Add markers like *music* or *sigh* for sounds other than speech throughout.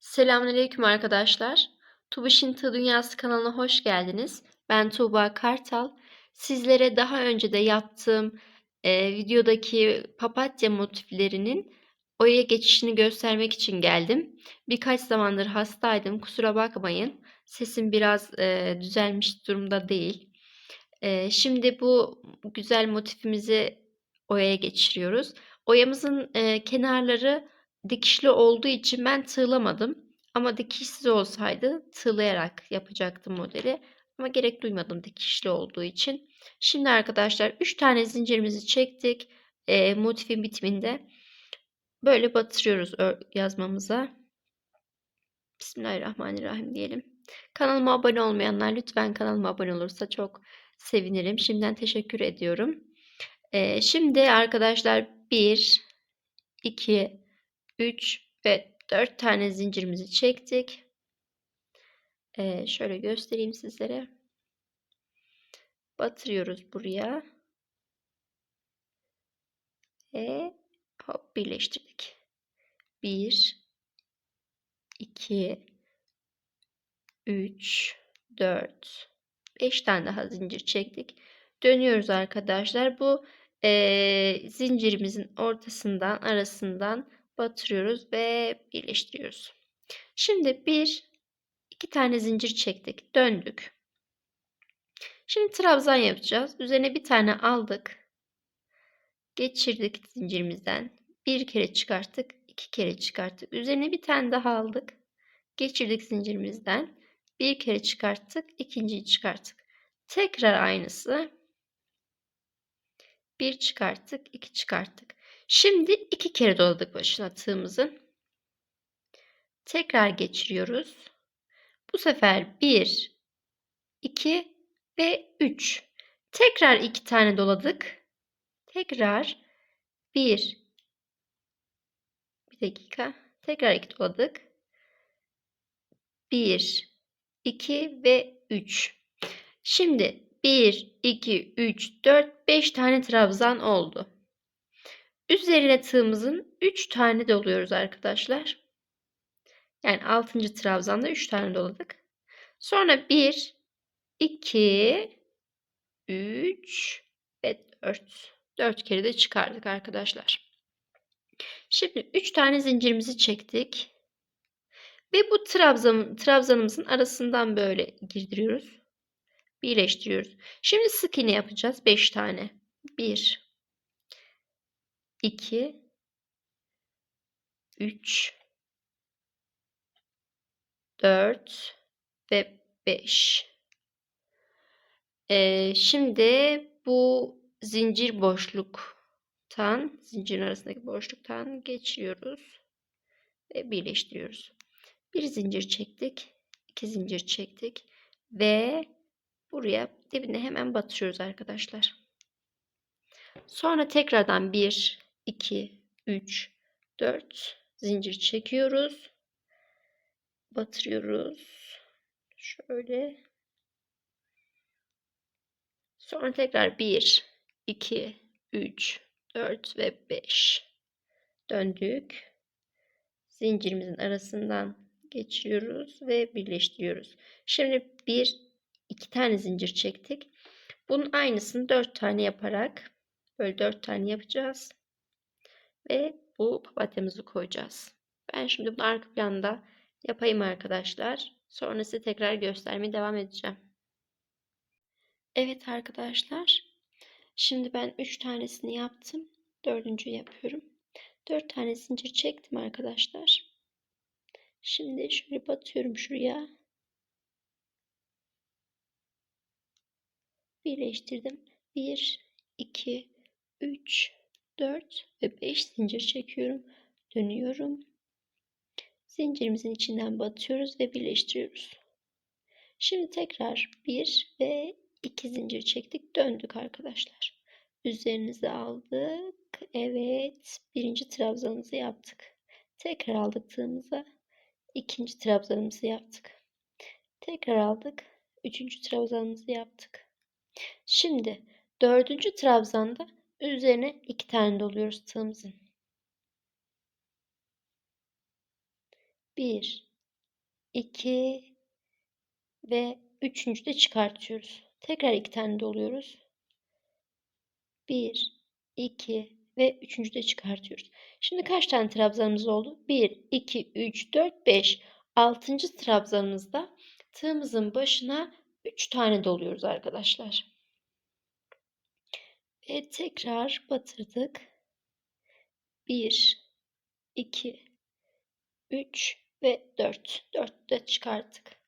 Selamünaleyküm arkadaşlar. Tubiş'in Tığ Dünyası kanalına hoş geldiniz. Ben Tuğba Kartal. Sizlere daha önce de yaptığım e, videodaki papatya motiflerinin oya geçişini göstermek için geldim. Birkaç zamandır hastaydım. Kusura bakmayın. Sesim biraz e, düzelmiş durumda değil. E, şimdi bu güzel motifimizi oyaya geçiriyoruz. Oyamızın e, kenarları dikişli olduğu için ben tığlamadım. Ama dikişsiz olsaydı tığlayarak yapacaktım modeli. Ama gerek duymadım dikişli olduğu için. Şimdi arkadaşlar 3 tane zincirimizi çektik. E, motifin bitiminde böyle batırıyoruz yazmamıza. Bismillahirrahmanirrahim diyelim. Kanalıma abone olmayanlar lütfen kanalıma abone olursa çok sevinirim. Şimdiden teşekkür ediyorum. E, şimdi arkadaşlar 1, 2, 3 ve 4 tane zincirimizi çektik. Ee, şöyle göstereyim sizlere. Batırıyoruz buraya. Ve hop birleştirdik. 1 2 3 4 5 tane daha zincir çektik. Dönüyoruz arkadaşlar. Bu e, zincirimizin ortasından arasından batırıyoruz ve birleştiriyoruz. Şimdi bir iki tane zincir çektik. Döndük. Şimdi trabzan yapacağız. Üzerine bir tane aldık. Geçirdik zincirimizden. Bir kere çıkarttık. iki kere çıkarttık. Üzerine bir tane daha aldık. Geçirdik zincirimizden. Bir kere çıkarttık. ikinciyi çıkarttık. Tekrar aynısı. Bir çıkarttık. iki çıkarttık. Şimdi iki kere doladık başına tığımızın. Tekrar geçiriyoruz. Bu sefer 1, 2 ve 3. Tekrar iki tane doladık. Tekrar 1, bir dakika. Tekrar iki doladık. 1, 2 ve 3. Şimdi 1, 2, 3, 4, 5 tane trabzan oldu. Üzerine tığımızın 3 tane doluyoruz arkadaşlar. Yani 6. trabzanda 3 tane doladık. Sonra 1, 2, 3 ve 4. 4 kere de çıkardık arkadaşlar. Şimdi 3 tane zincirimizi çektik. Ve bu trabzan, trabzanımızın arasından böyle girdiriyoruz. Birleştiriyoruz. Şimdi sık iğne yapacağız. 5 tane. 1 2 3 4 ve 5 ee, şimdi bu zincir boşluktan zincirin arasındaki boşluktan geçiyoruz ve birleştiriyoruz. Bir zincir çektik, iki zincir çektik ve buraya dibine hemen batırıyoruz arkadaşlar. Sonra tekrardan bir 2, 3, 4 zincir çekiyoruz. Batırıyoruz. Şöyle. Sonra tekrar 1, 2, 3, 4 ve 5. Döndük. Zincirimizin arasından geçiriyoruz ve birleştiriyoruz. Şimdi bir, iki tane zincir çektik. Bunun aynısını dört tane yaparak böyle dört tane yapacağız. Ve bu papatyamızı koyacağız. Ben şimdi bunu arka planda yapayım arkadaşlar. Sonra size tekrar göstermeye devam edeceğim. Evet arkadaşlar. Şimdi ben 3 tanesini yaptım. Dördüncü yapıyorum. 4 tane zincir çektim arkadaşlar. Şimdi şöyle batıyorum şuraya. Birleştirdim. 1, 2, 3, 4 ve 5 zincir çekiyorum. Dönüyorum. Zincirimizin içinden batıyoruz ve birleştiriyoruz. Şimdi tekrar 1 ve 2 zincir çektik. Döndük arkadaşlar. Üzerinize aldık. Evet. Birinci trabzanımızı yaptık. Tekrar aldık tığımıza. ikinci trabzanımızı yaptık. Tekrar aldık. Üçüncü trabzanımızı yaptık. Şimdi dördüncü trabzanda Üzerine iki tane doluyoruz tığımızın. Bir, 2 ve üçüncü de çıkartıyoruz. Tekrar iki tane doluyoruz. 1, 2 ve üçüncü de çıkartıyoruz. Şimdi kaç tane trabzanımız oldu? 1, 2, 3, 4, 5. Altıncı trabzanımızda tığımızın başına 3 tane doluyoruz arkadaşlar. Ve tekrar batırdık. 1, 2, 3 ve 4. 4 de çıkarttık.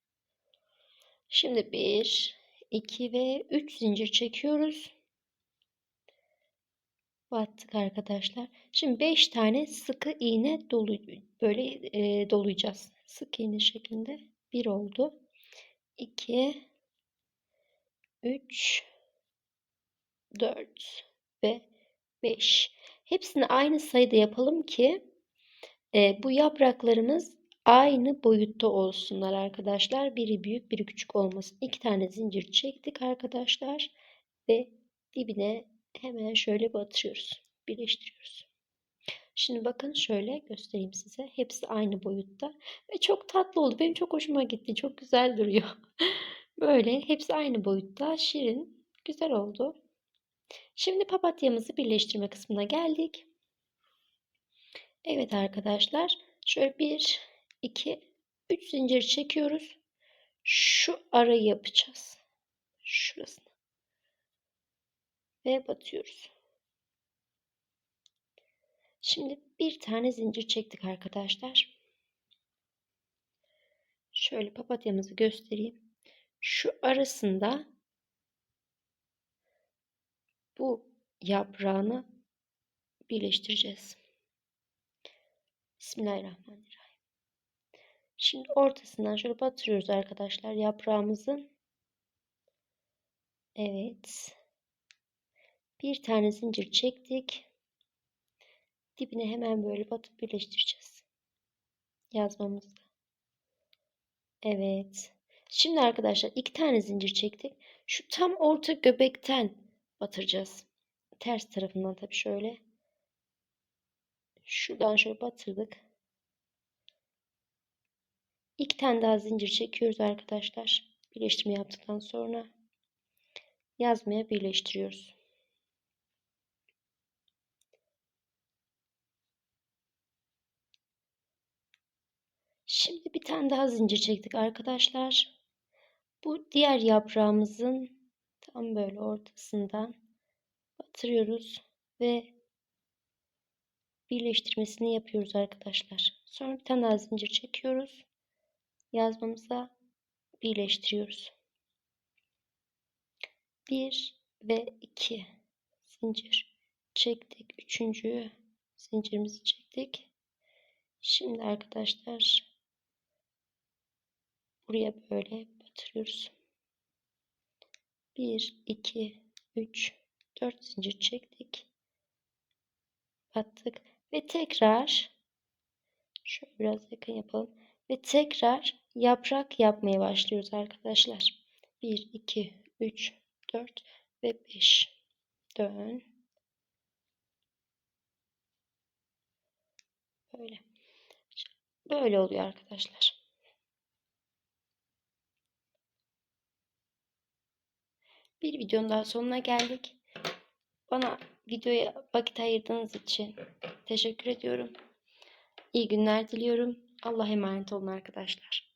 Şimdi 1, 2 ve 3 zincir çekiyoruz. Battık arkadaşlar. Şimdi 5 tane sıkı iğne dolu böyle e, dolayacağız. Sık iğne şeklinde. 1 oldu. 2 3 4 ve 5. Hepsini aynı sayıda yapalım ki e, bu yapraklarımız aynı boyutta olsunlar arkadaşlar. Biri büyük biri küçük olmasın. İki tane zincir çektik arkadaşlar. Ve dibine hemen şöyle batırıyoruz. Birleştiriyoruz. Şimdi bakın şöyle göstereyim size. Hepsi aynı boyutta. Ve çok tatlı oldu. Benim çok hoşuma gitti. Çok güzel duruyor. *laughs* Böyle hepsi aynı boyutta. Şirin. Güzel oldu. Şimdi papatyamızı birleştirme kısmına geldik. Evet arkadaşlar. Şöyle bir, iki, üç zincir çekiyoruz. Şu arayı yapacağız. Şurasını. Ve batıyoruz. Şimdi bir tane zincir çektik arkadaşlar. Şöyle papatyamızı göstereyim. Şu arasında bu yaprağını birleştireceğiz. Bismillahirrahmanirrahim. Şimdi ortasından şöyle batırıyoruz arkadaşlar yaprağımızın. Evet. Bir tane zincir çektik. Dibine hemen böyle batıp birleştireceğiz. Yazmamızda. Evet. Şimdi arkadaşlar iki tane zincir çektik. Şu tam orta göbekten batıracağız. Ters tarafından tabii şöyle. Şuradan şöyle batırdık. İki tane daha zincir çekiyoruz arkadaşlar. Birleştirme yaptıktan sonra yazmaya birleştiriyoruz. Şimdi bir tane daha zincir çektik arkadaşlar. Bu diğer yaprağımızın tam böyle ortasından batırıyoruz ve birleştirmesini yapıyoruz arkadaşlar. Sonra bir tane daha zincir çekiyoruz. Yazmamıza birleştiriyoruz. 1 ve 2 zincir çektik. Üçüncü zincirimizi çektik. Şimdi arkadaşlar buraya böyle batırıyoruz. 1, 2, 3, 4 zincir çektik. Battık ve tekrar şöyle biraz yakın yapalım ve tekrar yaprak yapmaya başlıyoruz arkadaşlar. 1, 2, 3, 4 ve 5. Dön. Böyle. Böyle oluyor arkadaşlar. Bir videonun daha sonuna geldik. Bana videoya vakit ayırdığınız için teşekkür ediyorum. İyi günler diliyorum. Allah'a emanet olun arkadaşlar.